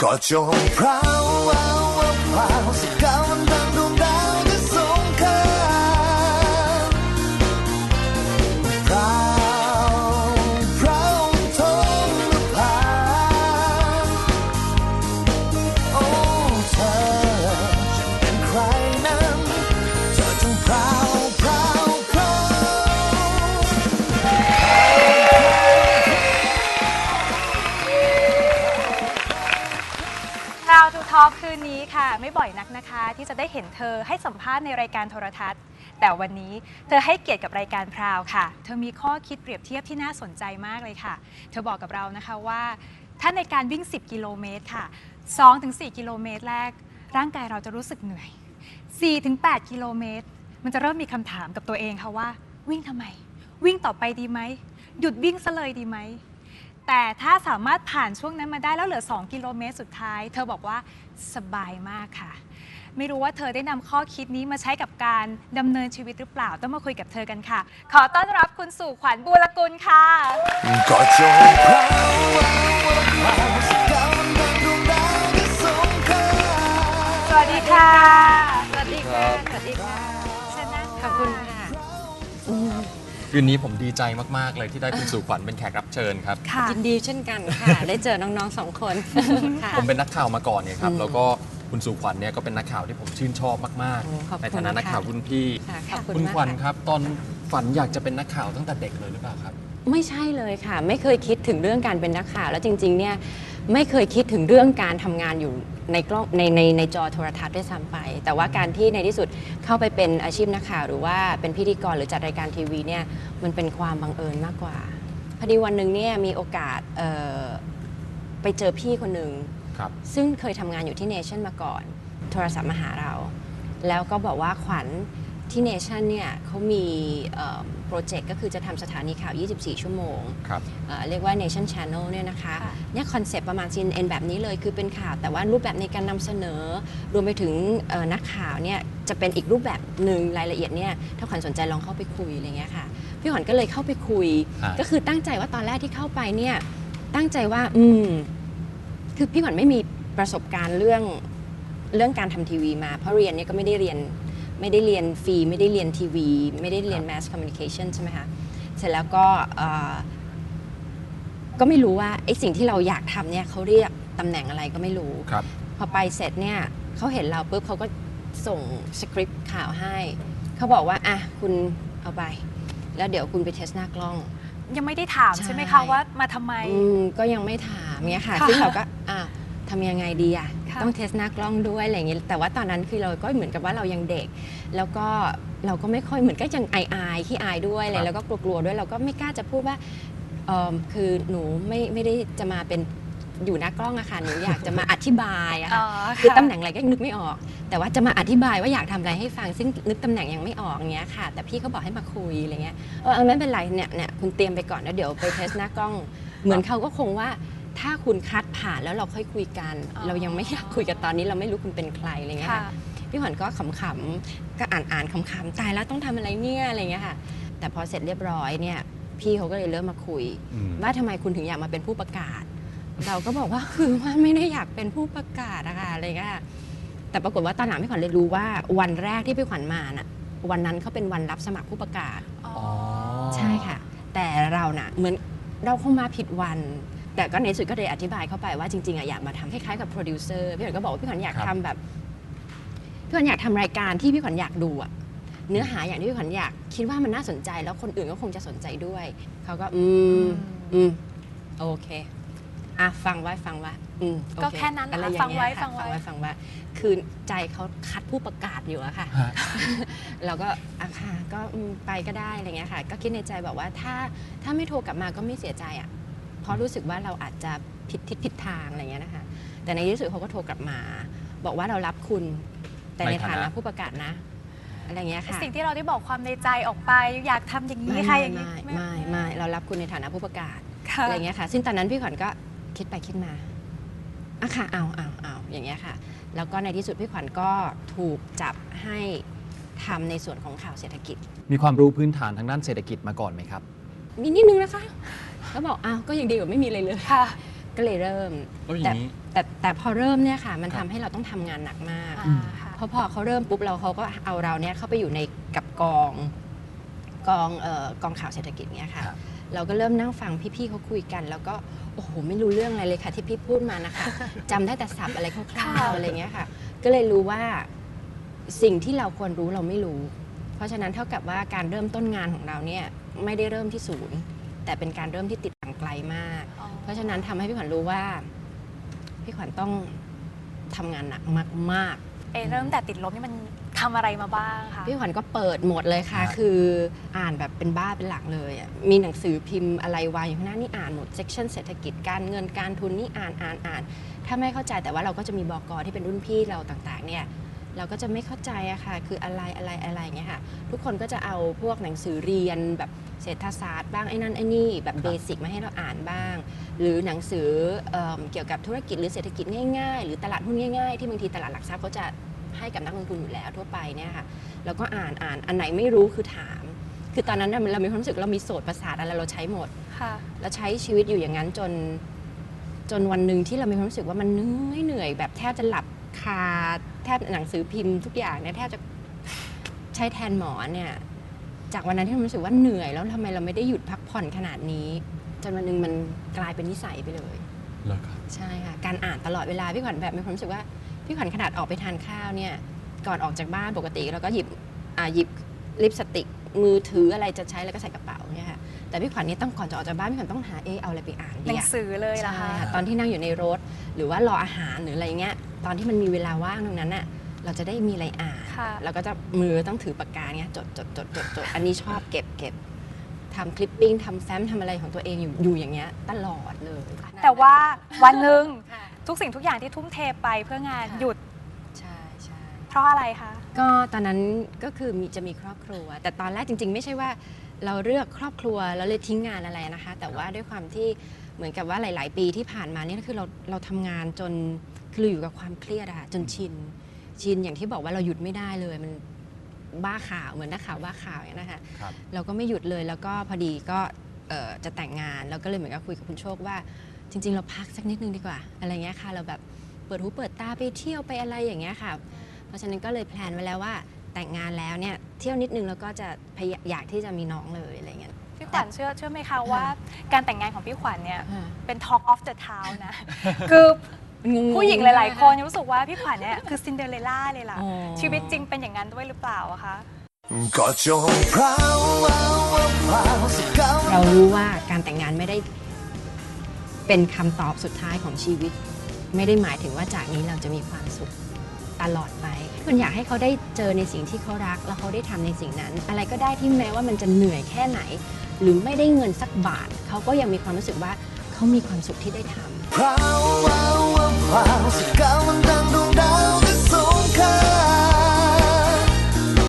ก็จงพราว คราวทูทอ k คืนนี้ค่ะ ไม่บ่อยนักนะคะ ที่จะได้เห็นเธอให้สัมภาษณ์ในรายการโทรทัศน์ แต่วันนี้เธอให้เกียรติกับรายการพราวค่ะ เธอมีข้อคิดเปรียบเทียบที่น่าสนใจมากเลยค่ะ เธอบอกกับเรานะคะว่า ถ้าในการวิ่ง 10 กิโลเมตรค่ะ 2-4 กิโลเมตรแรก ร่างกายเราจะรู้สึกเหนื่อย 4-8 กิโลเมตร มันจะเริ่มมีคำถามกับตัวเองค่ะว่า วิ่งทำไม วิ่งต่อไปดีไหมหยุดวิ่งซะเลยดีไหม แต่ถ้าสามารถผ่านช่วงนั้นมาได้แล้วเหลือ 2 กิโลเมตรสุดท้าย เธอบอกว่าสบายมากค่ะ ไม่รู้ว่าเธอได้นำข้อคิดนี้มาใช้กับการดำเนินชีวิตหรือเปล่าต้องมาคุยกับเธอกันค่ะ ขอต้อนรับคุณสู่ขวัญบูรกุลค่ะ ก็จงพราวพราวสกาวมันดังดวงดาวที่สงครามสวัสดีค่ะ สวัสดีค่ะ สวัสดีค่ะเชิญนั่งขอบคุณค่ะ คืนนี้ผมดีใจมากๆเลยที่ได้คุณสู่ขวัญเป็นแขกรับเชิญครับ ค่ะ ยินดีเช่นกันค่ะ ได้เจอน้องๆสองคนค่ะ ผมเป็นนักข่าวมาก่อนเนี่ยครับอืมแล้วก็คุณสู่ขวัญเนี่ยก็เป็นนักข่าวที่ผมชื่นชอบมากโอ้ขอบคุณในฐานะนักข่าวค่ะรุ่นพี่ ค่ะขอบคุณคุณมากขวัญค่ะ ครับ ตอนฝันอยากจะเป็นนักข่าวตั้งแต่เด็กเลยหรือเปล่าครับ ไม่ใช่เลยค่ะ ไม่เคยคิดถึงเรื่องการเป็นนักข่าวแล้วจริงๆเนี่ย ไม่เคยคิดถึงเรื่องการทำงานอยู่ในกล้องในในในจอโทรทัศน์ด้วยซ้ำไป แต่ว่าการที่ในที่สุดเข้าไปเป็นอาชีพนักข่าวหรือว่าเป็นพิธีกรหรือจัดรายการทีวีเนี่ยมันเป็นความบังเอิญมากกว่าพอดีวันหนึ่งเนี่ยมีโอกาสเอ่อไปเจอพี่คนหนึ่งครับซึ่งเคยทำงานอยู่ที่เนชั่นมาก่อน โทรศัพท์มาหาเรา แล้วก็บอกว่าขวัญ ที่เนชั่นเนี่ยเขามีโปรเจกต์ก็คือจะทำสถานีข่าว 24 ชั่วโมงครับเอ่อเรียกว่า Nation Channel เนี่ยนะคะค่ะเนี่ยคอนเซปต์ประมาณ CNN แบบนี้เลยคือเป็นข่าว แต่ว่ารูปแบบในการนำเสนอ รวมไปถึงเอ่อนักข่าวเนี่ยจะเป็นอีกรูปแบบหนึ่งรายละเอียดเนี่ยถ้าขวัญสนใจลองเข้าไปคุยอะไรเงี้ยค่ะพี่ขวัญก็เลยเข้าไปคุยฮะก็คือตั้งใจว่าตอนแรกที่เข้าไปเนี่ยตั้งใจว่าอืมคือพี่ขวัญไม่มีประสบการณ์เรื่องเรื่องการทำทีวีมา เพราะเรียนเนี่ยก็ไม่ได้เรียน ไม่ได้เรียนฟรีไม่ได้เรียนทีวี ไม่ได้เรียน mass communication ใช่ไหมคะ เสร็จแล้วก็เอ่อก็ไม่รู้ว่าไอ้สิ่งที่เราอยากทำเนี่ยเขาเรียกตำแหน่งอะไรก็ไม่รู้ ครับ พอไปเสร็จเนี่ยเขาเห็นเราปุ๊บเขาก็ส่งสคริปต์ข่าวให้ เขาบอกว่า อะ คุณเอาไป แล้วเดี๋ยวคุณไปเทสหน้ากล้อง ยังไม่ได้ถามใช่ ใช่ไหมคะว่ามาทำไม อืมก็ยังไม่ถามเงี้ยค่ะค่ะ ซึ่งเราก็อ้าวทำยังไงดีอะค่ะ ต้องเทสหน้ากล้องด้วยอะไรอย่างเงี้ยแต่ว่าตอนนั้นคือเราก็เหมือนกับว่าเรายังเด็ก แล้วก็เราก็ไม่ค่อยเหมือนก็ยังอายอายๆขี้อายด้วยอะไรครับแล้วก็กลัวๆด้วยเราก็ไม่กล้าจะพูดว่าเอิ่มคือหนูไม่ไม่ได้จะมาเป็นอยู่หน้ากล้องอะค่ะหนูอยากจะมาอธิบายอะอ๋ค่ะอคือค่ะตำแหน่งอะไรก็นึกไม่ออก แต่ว่าจะมาอธิบายว่าอยากทำอะไรให้ฟังซึ่งนึกตำแหน่งยังไม่ออกอย่างเงี้ยค่ะ แต่พี่เขาบอกให้มาคุยอะไรเงี้ยเออเออไม่เป็นไรเนี่ยเนี่ยคุณเตรียมไปก่อนแล้วเดี๋ยวไปเทสหน้ากล้อง เหมือนเขาก็คงว่าถ้าคุณคัด ผ่านแล้วเราค่อยคุยกันอ๋อเรายังไม่อยากคุยกันตอนนี้เราไม่รู้คุณเป็นใครอะไรเงี้ยค่ะค่ะพี่ขวัญก็ขำๆก็อ่านอ่านๆขำๆตายแล้วต้องทำอะไรเนี่ยอะไรเงี้ยค่ะ แต่พอเสร็จเรียบร้อยเนี่ยพี่เขาก็เลยเริ่มมาคุยอืมว่าทำไมคุณถึงอยากมาเป็นผู้ประกาศ เราก็บอกว่าคือว่าไม่ได้อยากเป็นผู้ประกาศอะค่ะอะไรเงี้ยแต่ปรากฏว่าตอนหลังพี่ขวัญเลยรู้ว่าวันแรกที่พี่ขวัญมาน่ะวันนั้นเขาเป็นวันรับสมัครผู้ประกาศอ๋ออ๋อใช่ค่ะ แต่เราน่ะเหมือนเราคงมาผิดวัน แต่ก็ในสุดก็เลยอธิบายเข้าไปว่าจริงๆอะอยากมาทำคล้ายๆกับโปรดิวเซอร์พี่ขวัญก็บอกว่าพี่ขวัญอยากครับ ทำแบบพี่ขวัญอยากทำรายการที่พี่ขวัญอยากดูอะเนื้อหาอย่างที่พี่ขวัญอยากคิดว่ามันน่าสนใจ แล้วคนอื่นก็คงจะสนใจด้วยเขาก็อืมอืมโอเคอะฟังไว้ฟังไว้อืมโอเก็แค่นั้นเหรออะไรคะอย่างฟังไว้เงี้ยค่ะฟังไว้ ฟังไว้ฟังไว้คือใจเขาคัดผู้ประกาศอยู่อะค่ะ ฮะ เราก็อะค่ะก็อืมไปก็ได้อะไรเงี้ยค่ะ ก็คิดในใจแบบว่าถ้าถ้าไม่โทรกลับมาก็ไม่เสียใจอะเพ ราะรู้สึกว่าเราอาจจะผิดทิศผิดทางอะไรเงี้ยนะคะแต่ในที่สุดเขาก็โทรกลับมา บอกว่าเรารับคุณแต่ในในฐาฐานะนะผู้ประกาศนะอะไรเงี้ยค่ะสิ่งที่เราได้บอกความในใจออกไปอยากทำอย่างนี้ไม่ค่ะไม่อย่างนี้ไม่ไม่ไม่เรารับคุณในฐานะผู้ประกาศค่ะอะไรเงี้ยค่ะ ซึ่งตอนนั้นพี่ขวัญก็คิดไปคิดมาอะค่ะเอาเอาเอาอย่างเงี้ยค่ะ แล้วก็ในที่สุดพี่ขวัญก็ถูกจับให้ทำในส่วนของข่าวเศรษฐกิจ มีความรู้พื้นฐานทางด้านเศรษฐกิจมาก่อนไหมครับ มีนิดนึงนะคะ แล้วบอกอ้าวก็ยังดีกว่าไม่มีเลยเลยค่ะ ก็เลยเริ่มแล้วอแต่ย่างนี้ แต่แต่พอเริ่มเนี่ยค่ะ มันครัทำบ ให้เราต้องทำงานหนักมาก อ่าค่ะ เพราะพอเขาเริ่มปุ๊บเราเขาก็เอาเราเนี่ยเข้าไปอยู่ในกับกองกองเอ่อกองข่าวเศรษฐกิจเนี่ยค่ะ ครับ เราก็เริ่มนั่งฟังพี่ๆเขาคุยกัน แล้วก็โอ้โหไม่รู้เรื่องอะไรเลยค่ะ ที่พี่พูดมานะคะ จำได้แต่ศัพท์อะไรคร่าวค่ะๆอะไรเงี้ยค่ะ ก็เลยรู้ว่าสิ่งที่เราควรรู้เราไม่รู้ เพราะฉะนั้นเท่ากับว่าการเริ่มต้นงานของเราเนี่ยไม่ได้เริ่มที่ศูนย์ แต่เป็นการเริ่มที่ติดต่างไกลมากอ๋อเพราะฉะนั้นทำให้พี่ขวัญรู้ว่า พี่ขวัญต้องทำงานหนักมากๆเอะเริ่มแต่ติดลบนี่มันทำอะไรมาบ้างคะพี่ขวัญก็เปิดหมดเลยค่ะครับคืออ่านแบบเป็นบ้าเป็นหลักเลยอะมีหนังสือพิมพ์อะไรวางอยู่ข้างหน้านี่อ่านหมดเซกชันเศรษฐกิจการเงินการทุนนี่อ่านอ่านอ่านถ้าไม่เข้าใจแต่ว่าเราก็จะมีบอกอที่เป็นรุ่นพี่เราต่างๆ เนี่ย เราก็จะไม่เข้าใจอะค่ะ คืออะไรอะไรอะไรอย่างเงี้ยค่ะ ทุกคนก็จะเอาพวกหนังสือเรียนแบบเศรษฐศาสตร์บ้างไอ้นั่นไอ้นี่แบบเบสิกมาให้เราอ่านบ้าง หรือหนังสือเอิ่มเกี่ยวกับธุรกิจหรือเศรษฐกิจง่ายๆ หรือตลาดหุ้นง่ายๆ ที่บางทีตลาดหลักทรัพย์เขาจะให้กับนักลงทุนอยู่แล้วทั่วไปเนี่ยค่ะแล้วก็อ่านอ่านอันไหนไม่รู้คือถาม คือตอนนั้นน่ะเรามีความรู้สึกเรามีโสตประสาทอะไรเราใช้หมดค่ะแล้วใช้ชีวิตอยู่อย่างนั้นจนจนวันหนึ่งที่เรามีความรู้สึกว่ามันเหนื่อยเหนื่อยแบบแทบจะหลับ คาแทบหนังสือพิมพ์ทุกอย่างเนี่ยแทบจะใช้แทนหมอเนี่ยจากวันนั้นที่เรารู้สึกว่าเหนื่อยแล้วทำไมเราไม่ได้หยุดพักผ่อนขนาดนี้จนวันหนึ่งมันกลายเป็นนิสัยไปเลยเหรอครับใช่ค่ะการอ่านตลอดเวลาพี่ขวัญแบบมีความรู้สึกว่าพี่ขวัญขนาดออกไปทานข้าวเนี่ยก่อนออกจากบ้านปกติเราก็หยิบอ่าหยิบลิปสติกมือถืออะไรจะใช้แล้วก็ใส่กระเป๋าเนี่ยค่ะแต่พี่ขวัญนี่ต้องก่อนจะออกจากบ้านพี่ขวัญต้องหาเอะเอาอะไรไปอ่านหดีนังอะสือเลยเหรอใช่คะค่ะตอนที่นั่งอยู่ในรถ หรือว่ารออาหารหรืออะไรเงี้ย ตอนที่มันมีเวลาว่างตรงนั้นน่ะเราจะได้มีอะไรอ่านค่ะ เราก็จะมือต้องถือปากกาเนี้ยจดจดจดจดจดอันนี้ชอบเก็บเก็บทำคลิปปิ้งทำแฟ้มทำอะไรของตัวเองอยู่อยู่อย่างเงี้ยตลอดเลยแต่ว่าวันหนึ่งค่ะ ทุกสิ่งทุกอย่างที่ทุ่มเทไปเพื่องานค่ะ หยุดใช่ใช่ เพราะอะไรคะ ก็ตอนนั้นก็คือมีจะมีครอบครัว แต่ตอนแรกจริง ๆ ไม่ใช่ว่าเราเลือกครอบครัวแล้วเลยทิ้งงานอะไรนะคะ แต่ว่าด้วยความที่เหมือนกับว่าหลาย ๆ ปีที่ผ่านมาเนี่ยคือเราเราทำงานจน คือเราอยู่กับความเครียดอะค่ะจนชินชินอย่างที่บอกว่าเราหยุดไม่ได้เลยมันบ้าข่าวเหมือนนักข่าวบ้าข่าวอย่างนี้ยนะคะครับ เราก็ไม่หยุดเลยแล้วก็พอดีก็เอ่อจะแต่งงานแล้วก็เลยเหมือนกับคุยกับคุณโชคว่า จริง ๆ เราพักสักนิดนึงดีกว่า อะไรเงี้ยค่ะ เราแบบเปิดหูเปิดตาไปเที่ยวไปอะไรอย่างเงี้ยค่ะ เพราะฉะนั้นก็เลยแพลนไว้แล้วว่าแต่งงานแล้วเนี่ยเที่ยวนิดนึงแล้วก็จะพยาอยากที่จะมีน้องเลยอะไรเงี้ย พี่ขวัญเชื่อเชื่อไหมคะว่า การแต่งงานของพี่ขวัญเนี่ย เป็น Talk of the Town นะ คือ ผู้หญิงหลาย ๆ คนรู้สึกว่าพี่ขวัญเนี่ยคือซินเดอเรลล่าเลยล่ะ อ๋อ ชีวิตจริงเป็นอย่างนั้นด้วยหรือเปล่าอะคะ ก็จงพราวพราวพราวสักวันเรารู้ว่าการแต่งงานไม่ได้เป็นคำตอบสุดท้ายของชีวิต ไม่ได้หมายถึงว่าจากนี้เราจะมีความสุขตลอดไปคุณอยากให้เขาได้เจอในสิ่งที่เขารัก แล้วเขาได้ทำในสิ่งนั้น อะไรก็ได้ที่แม้ว่ามันจะเหนื่อยแค่ไหน หรือไม่ได้เงินสักบาท เขาก็ยังมีความรู้สึกว่าเขามีความสุขที่ได้ทำ พราวพราว Wah, kau mentang-tang